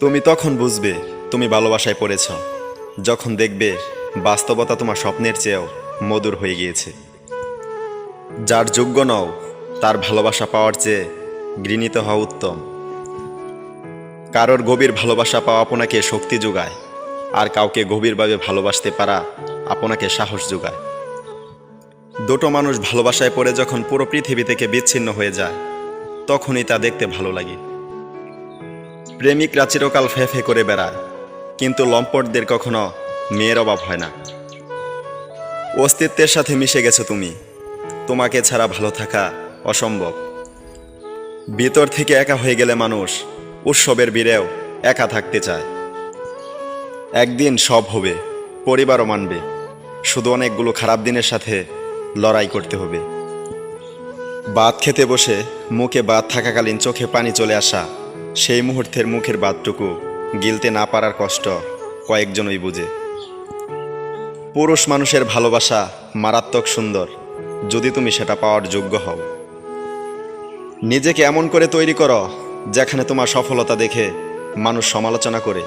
তুমি তখন বুঝবে তুমি ভালোবাসায় পড়েছ। যখন দেখবে বাস্তবতা তোমার স্বপ্নের চেয়েও মধুর হয়ে গিয়েছে। যার যোগ্য নও, তার ভালোবাসা পাওয়ার চেয়ে ঘৃণিত হওয়া উত্তম। কারোর গভীর ভালোবাসা পাওয়া আপনাকে শক্তি যোগায়, আর কাউকে গভীরভাবে ভালোবাসতে পারা আপনাকে সাহস যোগায়। দুটো মানুষ ভালোবাসায় পড়ে যখন পুরো পৃথিবী থেকে বিচ্ছিন্ন হয়ে যায়, তখনই তা দেখতে ভালো লাগে। প্রেমিকরা চিরকাল ফে ফে করে বেড়ায়, কিন্তু লম্পটদের কখনো মেয়ের অভাব হয় না। অস্তিত্বের সাথে মিশে গেছো তুমি। তোমাকে ছাড়া ভালো থাকা অসম্ভব। ভিতর থেকে একা হয়ে গেলে মানুষ উৎসবের বীরেও একা থাকতে চায়। একদিন সব হবে, পরিবারও মানবে। শুধু অনেকগুলো খারাপ দিনের সাথে লড়াই করতে হবে। ভাত খেতে বসে মুখে ভাত থাকাকালীন চোখে পানি চলে আসা সেই মুহূর্তের মুখের বাদটুকু গিলতে না পারার কষ্ট কয়েকজনই বুঝে। পুরুষ মানুষের ভালোবাসা মারাত্মক সুন্দর, যদি তুমি সেটা পাওয়ার যোগ্য হও। নিজেকে এমন করে তৈরি করো, যেখানে তোমার সফলতা দেখে মানুষ সমালোচনা করে।